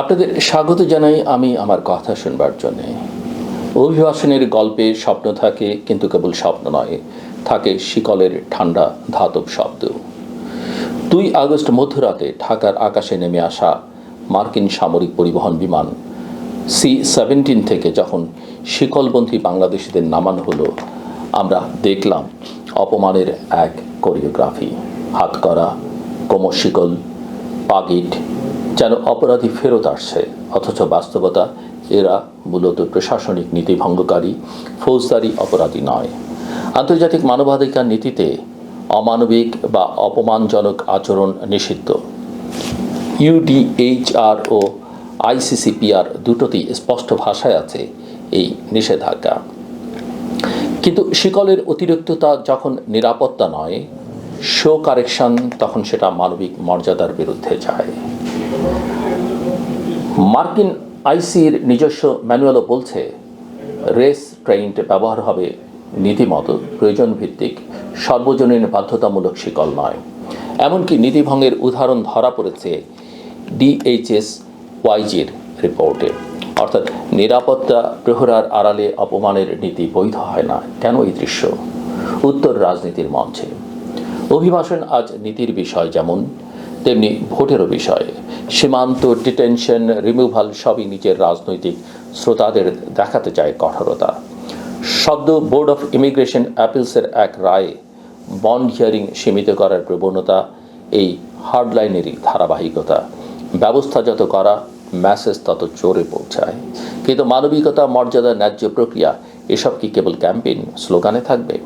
আপনাদের স্বাগত জানাই আমি আমার কথা শুনবার জন্যে। অভিবাসনের গল্পে স্বপ্ন থাকে, কিন্তু কেবল স্বপ্ন নয়, থাকে শিকলের ঠান্ডা ধাতব শব্দ। দুই আগস্ট মধ্যরাতে ঢাকার আকাশে নেমে আসা মার্কিন সামরিক পরিবহন বিমান সি সেভেন্টিন থেকে যখন শিকলবন্ধী বাংলাদেশিদের নামানো হলো, আমরা দেখলাম অপমানের এক কোরিওগ্রাফি। হাত করা, কোমর শিকল পাগিট যেন অপরাধী ফেরত আসছে। অথচ বাস্তবতা, এরা মূলত প্রশাসনিক নীতি ভঙ্গকারী, ফৌজদারি অপরাধী নয়। আন্তর্জাতিক মানবাধিকার নীতিতে অমানবিক বা অপমানজনক আচরণ নিষিদ্ধ। ইউডিএইচআর ও আইসিসিপিআর দুটোতেই স্পষ্ট ভাষায় আছে এই নিষেধাজ্ঞা। কিন্তু শিকলের অতিরিক্ততা যখন নিরাপত্তা নয় শো কারেকশন তখন সেটা মানবিক মর্যাদার বিরুদ্ধে যায়। মার্কিন আইসির নিজস্ব ম্যানুয়ালও বলছে, রেস ট্রেইন্ড ব্যবহার হবে নীতিমতো প্রয়োজন ভিত্তিক সর্বজনীন বাধ্যতামূলক শিকল নয়। এমনকি নীতিভঙ্গের উদাহরণ ধরা পড়েছে ডিএইচএস ওয়াইজির রিপোর্টে। অর্থাৎ নিরাপত্তা প্রহরার আড়ালে অপমানের নীতি বৈধ হয় না। কেন এই দৃশ্য? উত্তর রাজনীতির মঞ্চে। অভিবাসন আজ নীতির বিষয় যেমন তেমনি ভোটেরও বিষয়। সীমান্ত ডিটেনশন রিমুভাল সবই নিজের রাজনৈতিক শ্রোতাদের দেখাতে চায় কঠোরতা। সদ্য বোর্ড অফ ইমিগ্রেশন অ্যাপিলসের এক রায়ে বন্ড হিয়ারিং সীমিত করার প্রবণতা, এই হার্ডলাইনেরই ধারাবাহিকতা। ব্যবস্থা যত করা, মেসেজ তত জোরে পৌঁছায়। কিন্তু মানবিকতা, মর্যাদা, ন্যায্য প্রক্রিয়া, এসব কি কেবল ক্যাম্পেইন স্লোগানে থাকবে?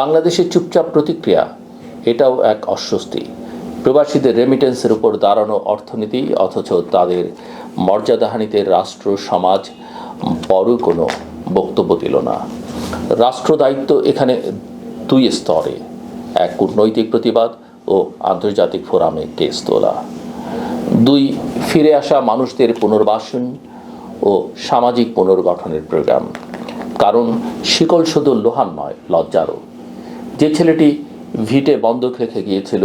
বাংলাদেশের চুপচাপ প্রতিক্রিয়া, এটাও এক অস্বস্তি। প্রবাসীদের রেমিটেন্সের উপর দাঁড়ানো অর্থনীতি, অথচ তাদের মর্যাদাহানিতে রাষ্ট্র, সমাজ বড় কোনো বক্তব্য দিল না। রাষ্ট্র দায়িত্ব এখানে দুই স্তরে, এক কূটনৈতিক প্রতিবাদ ও আন্তর্জাতিক ফোরামে কেস তোলা। দুই, ফিরে আসা মানুষদের পুনর্বাসন ও সামাজিক পুনর্গঠনের প্রোগ্রাম। কারণ শিকল শুধু লোহার নয়, লজ্জারও। যে ছেলেটি ভিটে বন্ধক রেখে গিয়েছিল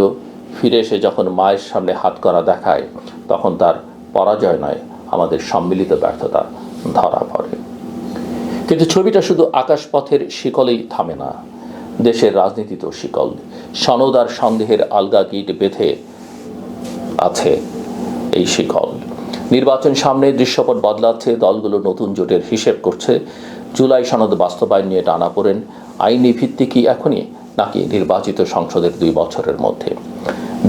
ফিরে এসে যখন মায়ের সামনে হাত করা দেখায়, তখন তার পরাজয় নয়, আমাদের সম্মিলিত ব্যর্থতা ধরা পড়ে। কিন্তু ছবিটা শুধু আকাশপথের শিকলেই থামে না, দেশের রাজনীতিতেও শিকল। সনদ আর সন্দেহের আলগা গিট বেঁধে আছে এই শিকল। নির্বাচন সামনে দৃশ্যপট বদলাচ্ছে, দলগুলো নতুন জোটের হিসেব করছে। জুলাই সনদ বাস্তবায়ন নিয়ে টানা পড়েন, আইনি ভিত্তি কি এখনই, নাকি নির্বাচিত সংসদের দুই বছরের মধ্যে?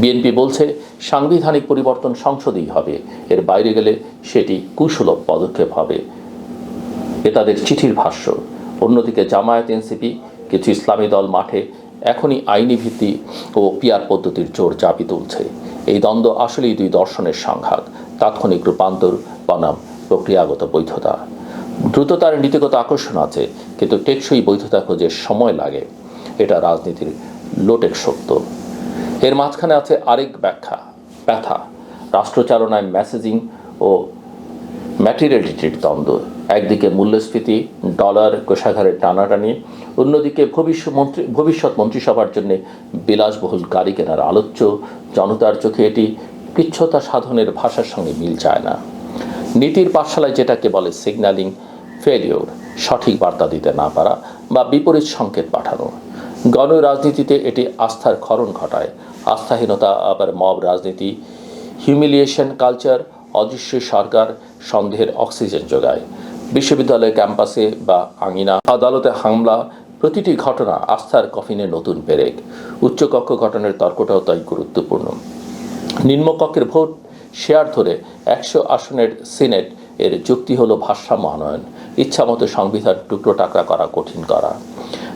বিএনপি বলছে, সাংবিধানিক পরিবর্তন সংসদেই হবে। এর বাইরে গেলে সেটি কুশলভ পদক্ষেপ হবে। এ তাদের চিঠির ভাষ্য। অন্যদিকে জামায়াত এনসিপি কিছু ইসলামী দল মাঠে এখনই আইনি ভিত্তি ও পিয়ার পদ্ধতির জোর চাপি তুলছে। এই দ্বন্দ্ব আসলেই দুই দর্শনের সংঘাত। তাৎক্ষণিক রূপান্তর, বনাম, প্রক্রিয়াগত বৈধতা। দ্রুততার নীতিগত আকর্ষণ আছে, কিন্তু টেকসই বৈধতা খোঁজে সময় লাগে। এটা রাজনীতির লোটেক সত্য। এর মাঝখানে আছে আরেক ব্যাখ্যা, ব্যথা রাষ্ট্রচালনায় মেসেজিং ও ম্যাটেরিয়ালিটির দ্বন্দ্ব। একদিকে মূল্যস্ফীতি ডলার কোষাগারের টানাটানি, অন্যদিকে ভবিষ্যৎ মন্ত্রী ভবিষ্যৎ মন্ত্রিসভার জন্য বিলাসবহুল গাড়ি কেনার আলোচ্য, জনতার চোখে এটি পিচ্ছতা সাধনের ভাষার সঙ্গে মিল চায় না। নীতির পাঠশালায় যেটাকে বলে সিগন্যালিং ফেলিওর সঠিক বার্তা দিতে না পারা বা বিপরীত সংকেত পাঠানো। গণ রাজনীতিতে এটি আস্থার ক্ষরণ ঘটায়। আস্থাহীনতা, আবার মব রাজনীতি হিউমিলিয়েশন কালচার অদৃশ্য সরকার, সন্দেহের অক্সিজেন যোগায়। বিশ্ববিদ্যালয় ক্যাম্পাসে বা আঙিনা, আদালতে হামলা, প্রতিটি ঘটনা আস্থার কফিনে নতুন পেরেক। উচ্চকক্ষ ঘটনার তর্কটাও তাই গুরুত্বপূর্ণ। নিম্নকক্ষের ভোট শেয়ার ধরে একশো আসনের সিনেট এর যুক্তি হলো ভারসাম্য আনয়ন। ইচ্ছামতো সংবিধান টুকরো টাকরা করা কঠিন করা।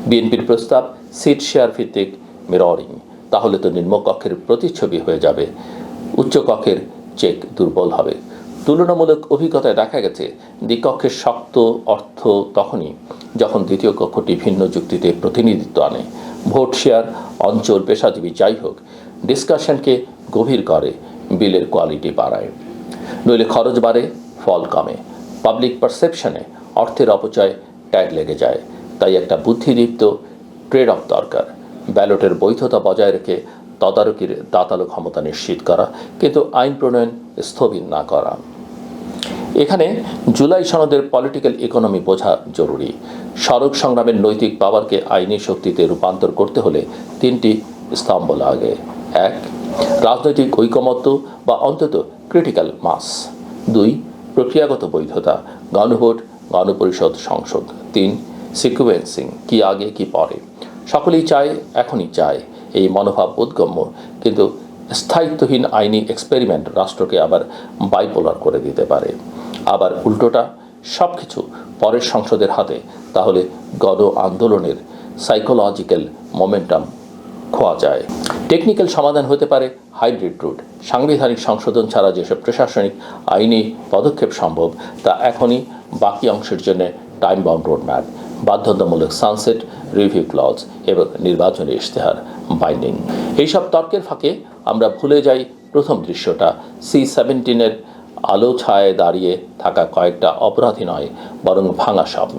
বিএনপির প্রস্তাব, সিট শেয়ার ভিত্তিক মিররিং। তাহলে তো নিম্নকক্ষের প্রতিচ্ছবি হয়ে যাবে। উচ্চকক্ষের চেক দুর্বল হবে। তুলনামূলক অভিজ্ঞতায় দেখা গেছে, দ্বিকক্ষের শক্ত অর্থ তখনই যখন দ্বিতীয় কক্ষটি ভিন্ন যুক্তিতে প্রতিনিধিত্ব আনে। ভোট শেয়ার, অঞ্চল পেশাজীবী যাই হোক, ডিসকাশনকে গভীর করে বিলের কোয়ালিটি বাড়ায়। নইলে খরচ বাড়ে, ফল কমে। পাবলিক পারসেপশনে অর্থের অপচয় ট্যাগ লেগে যায়। তাই একটা বুদ্ধিদীপ্ত ট্রেড অফ দরকার। ব্যালটের বৈধতা বজায় রেখে তদারকির দাতালো ক্ষমতা নিশ্চিত করা, কিন্তু আইন প্রণয়ন স্থবির না করা। এখানে জুলাই সনদের পলিটিক্যাল ইকোনমি বোঝা জরুরি। সড়ক সংগ্রামের নৈতিক পাওয়ারকে আইনি শক্তিতে রূপান্তর করতে হলে তিনটি স্তম্ভ লাগে। এক, রাজনৈতিক ঐকমত্য বা অন্তত ক্রিটিক্যাল মাস দুই, প্রক্রিয়াগত বৈধতা। গণভোট গণপরিষদ সংসদ। তিন, সিকুয়েন্সিং কি আগে কি পরে? সকলেই চায়, এখনই চায়। এই মনোভাব বোধগম্য। কিন্তু স্থায়িত্বহীন আইনি এক্সপেরিমেন্ট রাষ্ট্রকে আবার বাইপোলার করে দিতে পারে। আবার উল্টোটা সব কিছু পরের সংসদের হাতে, তাহলে গণ আন্দোলনের সাইকোলজিক্যাল মোমেন্টাম খোয়া যায়। টেকনিক্যাল সমাধান হতে পারে হাইব্রিড রুট সাংবিধানিক সংশোধন ছাড়া যেসব প্রশাসনিক আইনি পদক্ষেপ সম্ভব, তা এখনই বাকি অংশের জন্য টাইম বাউন্ড রোড ম্যাপ বাধ্যতামূলক সানসেট রিভিউ ক্লজ এবং নির্বাচনী ইশতেহার বাইন্ডিং এইসব তর্কের ফাঁকে আমরা ভুলে যাই প্রথম দৃশ্যটা সি সেভেন্টিনের আলো ছায় দাঁড়িয়ে থাকা কয়েকটা অপরাধী নয় বরং ভাঙা স্বপ্ন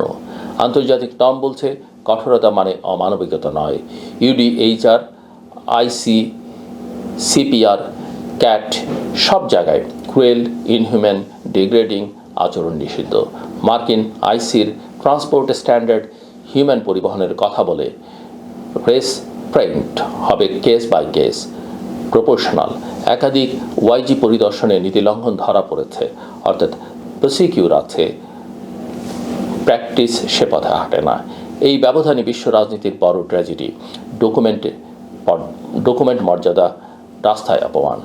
আন্তর্জাতিক টম বলছে কঠোরতা মানে অমানবিকতা নয় ইউডিএইচআর আইসি সিপিআর ক্যাট সব জায়গায় ক্রুয়েল ইনহিউম্যান ডিগ্রেডিং আচরণ নিষিদ্ধ। মার্কিন আইসির ট্রান্সপোর্ট স্ট্যান্ডার্ড হিউম্যান পরিবহনের কথা বলে প্রেস প্রিন্ট হবে কেস বাই কেস। প্রপোর্শনাল, একাধিক ওয়াইজি পরিদর্শনে নীতি লঙ্ঘন ধরা পড়েছে। অর্থাৎ প্রসিকিউর আছে। প্র্যাকটিস সে পথে হাঁটে না। এই ব্যবধানে বিশ্ব রাজনীতির বড় ট্র্যাজেডি। ডকুমেন্টে ডকুমেন্ট মর্যাদা রাস্তায় অপমান।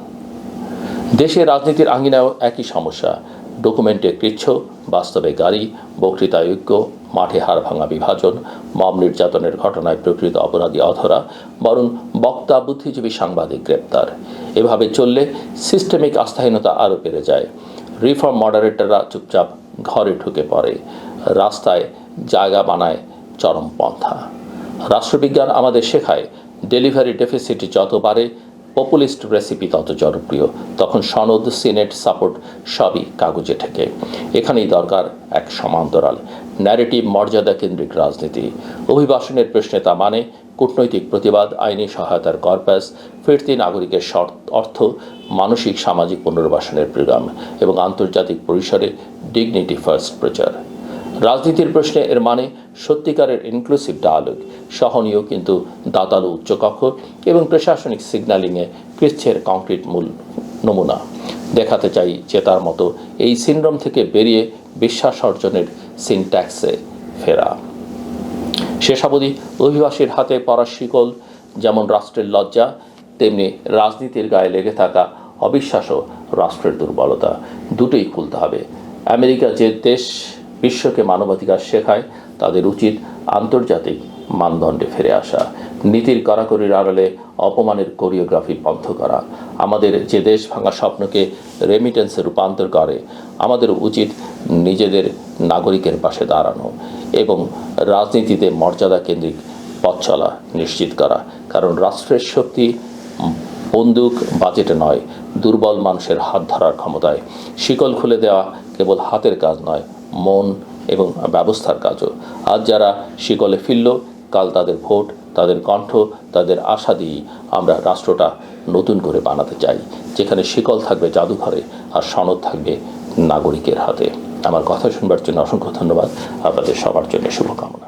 দেশের রাজনীতির আঙ্গিনায়ও একই সমস্যা। ডকুমেন্টে কৃচ্ছ বাস্তবে গাড়ি, বক্তৃতায়োগ্য, মাঠে হাড় ভাঙা বিভাজন, মব নির্যাতনের ঘটনায় প্রকৃত অপরাধী অধরা, বরং বক্তা বুদ্ধিজীবী সাংবাদিক গ্রেপ্তার। এভাবে চললে সিস্টেমিক আস্থাহীনতা আরও বেড়ে যায়। রিফর্ম মডারেটররা চুপচাপ ঘরে ঢুকে পড়ে। রাস্তায় জায়গা বানায় চরমপন্থা রাষ্ট্রবিজ্ঞান আমাদের শেখায়, ডেলিভারি ডেফিসিট যত বাড়ে পপুলিস্ট রেসিপি তত জনপ্রিয়। তখন সনদ, সিনেট সাপোর্ট সবই কাগজে ঠেকে। এখানেই দরকার এক সমান্তরাল ন্যারেটিভ মর্যাদা কেন্দ্রিক রাজনীতি। অভিবাসনের প্রশ্নে তা মানে কূটনৈতিক প্রতিবাদ, আইনি সহায়তার কর্পাস, ফিরতি নাগরিকের অর্থ, মানসিক, সামাজিক পুনর্বাসনের প্রোগ্রাম এবং আন্তর্জাতিক পরিসরে ডিগনিটি ফার্স্ট প্রচার। রাজনীতির প্রশ্নে এর মানে সত্যিকারের ইনক্লুসিভ ডায়ালগ সহনীয় কিন্তু দাতালো উচ্চকক্ষ এবং প্রশাসনিক সিগন্যালিংয়ে কৃচ্ছের কংক্রিট মূল নমুনা। দেখাতে চাই চেতার মতো এই সিনড্রোম থেকে বেরিয়ে বিশ্বাস অর্জনের সিনট্যাক্সে ফেরা। শেষাবধি অভিবাসীর হাতে পড়া শিকল, যেমন রাষ্ট্রের লজ্জা, তেমনি রাজনীতির গায়ে লেগে থাকা অবিশ্বাসও রাষ্ট্রের দুর্বলতা। দুটোই খুলতে হবে। আমেরিকা যে দেশ বিশ্বকে মানবাধিকার শেখায়, তাদের উচিত আন্তর্জাতিক মানদণ্ডে ফিরে আসা। নীতির কড়াকড়ির আড়ালে অপমানের কোরিওগ্রাফি বন্ধ করা। আমাদের যে দেশ ভাঙা স্বপ্নকে রেমিটেন্সে রূপান্তর করে, আমাদের উচিত নিজেদের নাগরিকের পাশে দাঁড়ানো এবং রাজনীতিতে মর্যাদা কেন্দ্রিক পথ চলা নিশ্চিত করা। কারণ রাষ্ট্রের শক্তি বন্দুক বাজেটে নয়, দুর্বল মানুষের হাত ধরার ক্ষমতায়। শিকল খুলে দেওয়া কেবল হাতের কাজ নয় মন এবং ব্যবস্থার কাজও। আজ যারা শিকলে ফিরল, কাল তাদের ভোট, তাদের কণ্ঠ, তাদের আশা দিয়েই আমরা রাষ্ট্রটা নতুন করে বানাতে চাই। যেখানে শিকল থাকবে জাদুঘরে আর সনদ থাকবে নাগরিকের হাতে। আমার কথা শুনবার জন্য অসংখ্য ধন্যবাদ। আপনাদের সবার জন্য শুভকামনা।